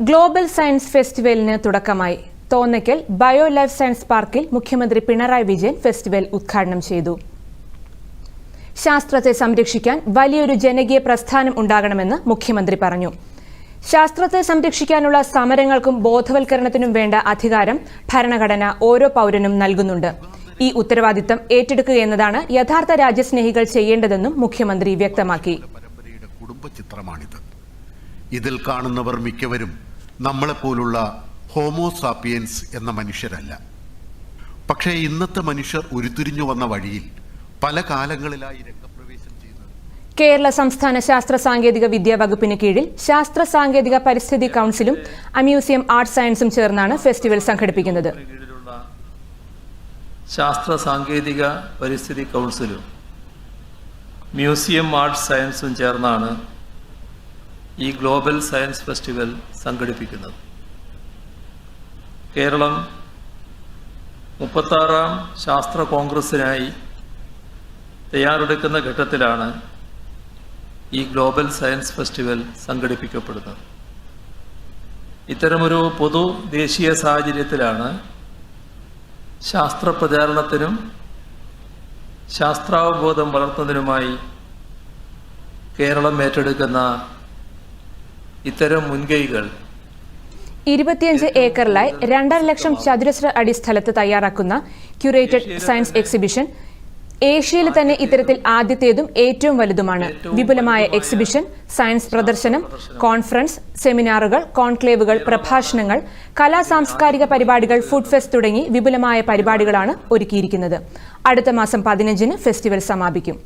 Global science ഫെസ്റ്റിവലിന് തുടക്കമായി. Thonnakkal bio life science പാർക്കിൽ മുഖ്യമന്ത്രി പിണറായി വിജയൻ ഫെസ്റ്റിവൽ ഉദ്ഘാടനം ചെയ്തു. ശാസ്ത്രത്തെ സംരക്ഷിക്കാൻ വലിയൊരു ജനകീയ പ്രസ്ഥാനം ഉണ്ടാകണമെന്ന് മുഖ്യമന്ത്രി പറഞ്ഞു. ശാസ്ത്രത്തെ സംരക്ഷിക്കാനുള്ള സമരങ്ങൾക്കും ബോധവൽക്കരണത്തിനും വേണ്ട അധികാരം ഭരണഘടന ഓരോ പൗരനും നൽകുന്നുണ്ട്. ഈ ഉത്തരവാദിത്തം ഏറ്റെടുക്കുക എന്നതാണ് യഥാർത്ഥ രാജ്യസ്നേഹികൾ ചെയ്യേണ്ടതെന്നും മുഖ്യമന്ത്രി വ്യക്തമാക്കി. ഇതിൽ കാണുന്നവർ മിക്കവരും നമ്മളെപ്പോലുള്ള ഹോമോസാപ്പിയൻസ് എന്ന മനുഷ്യരല്ല. പക്ഷേ ഇന്നത്തെ മനുഷ്യർ ഉരുത്തിരിഞ്ഞു വന്ന വഴിയിൽ പല കാലങ്ങളിലായി രംഗപ്രവേശം ചെയ്യുന്നത്. കേരള സംസ്ഥാന ശാസ്ത്ര സാങ്കേതിക വിദ്യാ വകുപ്പിന് കീഴിൽ ശാസ്ത്ര സാങ്കേതിക പരിസ്ഥിതി കൗൺസിലും അമ്യൂസിയം ആർട്സ് സയൻസും ചേർന്നാണ് ഫെസ്റ്റിവൽ സംഘടിപ്പിക്കുന്നത്. ശാസ്ത്ര സാങ്കേതിക പരിസ്ഥിതി കൗൺസിലും മ്യൂസിയം ആർട്സ് സയൻസും ചേർന്നാണ് ഈ ഗ്ലോബൽ സയൻസ് ഫെസ്റ്റിവൽ സംഘടിപ്പിക്കുന്നത്. കേരളം മുപ്പത്താറാം ശാസ്ത്ര കോൺഗ്രസിനായി തയ്യാറെടുക്കുന്ന ഘട്ടത്തിലാണ് ഈ ഗ്ലോബൽ സയൻസ് ഫെസ്റ്റിവൽ സംഘടിപ്പിക്കപ്പെടുന്നത്. ഇത്തരമൊരു പൊതു ദേശീയ സാഹചര്യത്തിലാണ് ശാസ്ത്ര പ്രചാരണത്തിനും ശാസ്ത്രാവബോധം വളർത്തുന്നതിനുമായി കേരളം ഏറ്റെടുക്കുന്ന ഇത്തരം മുൻകൈകൾ ഇരുപത്തിയഞ്ച് ഏക്കറിലായി രണ്ടര ലക്ഷം ചതുരശ്ര അടി സ്ഥലത്ത് തയ്യാറാക്കുന്ന ക്യൂറേറ്റഡ് സയൻസ് എക്സിബിഷൻ ഏഷ്യയിൽ തന്നെ ഇത്തരത്തിൽ ആദ്യത്തേതും ഏറ്റവും വലുതുമാണ്. വിപുലമായ എക്സിബിഷൻ സയൻസ് പ്രദർശനം കോൺഫറൻസ് സെമിനാറുകൾ കോൺക്ലേവുകൾ പ്രഭാഷണങ്ങൾ കലാ സാംസ്കാരിക പരിപാടികൾ ഫുഡ് ഫെസ്റ്റ് തുടങ്ങി വിപുലമായ പരിപാടികളാണ് ഒരുക്കിയിരിക്കുന്നത്. അടുത്ത മാസം പതിനഞ്ചിന് ഫെസ്റ്റിവൽ സമാപിക്കും.